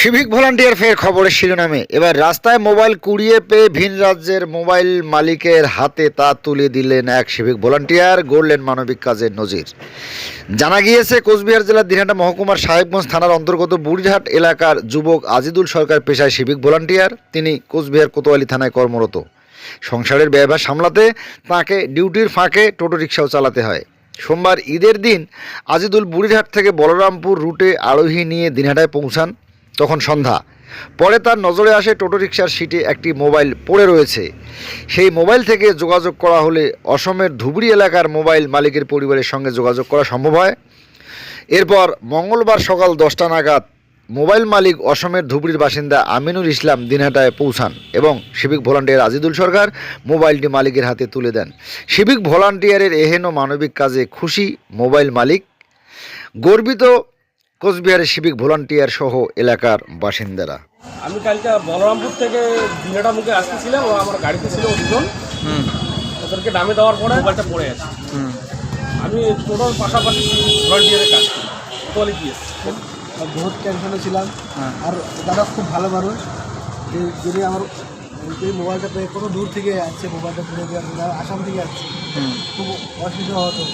Civic volunteer ফের খবরের শিরোনামে। এবার রাস্তায় মোবাইল কুড়িয়ে পেয়ে ভিন রাজ্যের মোবাইল মালিকের হাতে তা তুলে দিলেন এক সিভিক ভলান্টিয়ার গড়লেন মানবিক কাজের নজির। জানা গিয়েছে, কোচবিহার জেলার দিনহাটা মহকুমার সাহেবগঞ্জ থানার অন্তর্গত বুড়িহাট এলাকার যুবক আজিদুল সরকার পেশায় সিভিক ভলান্টিয়ার তিনি কোচবিহার কোতোয়ালি থানায় কর্মরত। সংসারের ব্যয়ভার সামলাতে তাকে ডিউটির ফাঁকে টোটো রিক্সাও চালাতে হয়। সোমবার ঈদের দিন আজিদুল বুড়িরহাট থেকে বলরামপুর রুটে আরোহী নিয়ে দিনহাটায় পৌঁছান। তখন সন্ধ্যা। পরে তার নজরে আসে টোটো রিক্সার সিটে একটি মোবাইল পড়ে রয়েছে। সেই মোবাইল থেকে যোগাযোগ করা হলে অসমের ধুবড়ি এলাকার মোবাইল মালিকের পরিবারের সঙ্গে যোগাযোগ করা সম্ভব হয়। এরপর মঙ্গলবার সকাল দশটা নাগাদ মোবাইল মালিক অসমের ধুবড়ির বাসিন্দা আমিনুল ইসলাম দিনহাটায় পৌঁছান এবং সিভিক ভলান্টিয়ার আজিদুল সরকার মোবাইলটি মালিকের হাতে তুলে দেন। সিভিক ভলান্টিয়ারের এহেন মানবিক কাজে খুশি মোবাইল মালিক। গর্বিত কোচবিহারের সিভিক ভলান্টিয়ার সহ এলাকার বাসিন্দারা। আমি কালকে বলরামপুর থেকে দিনাটা মুখে আসতেছিলাম ও আমার গাড়িতে ছিল দুজন। ওদেরকে নামে দেওয়ার পরে মোবাইলটা পড়ে আছে। আমি টোটোর পাশাপাশি ভলান্টিয়ারের কাজ করি। কোয়ালি বহুত টেনশনে ছিলাম। আর দাদা খুব ভালো মানুষ। যে যদি আমার এই মোবাইলটা পেয়ে কত দূর থেকে আসছে মোবাইলটা পুরো দিয়ে আসাম থেকে আসছে। খুব অসুবিধা হতো।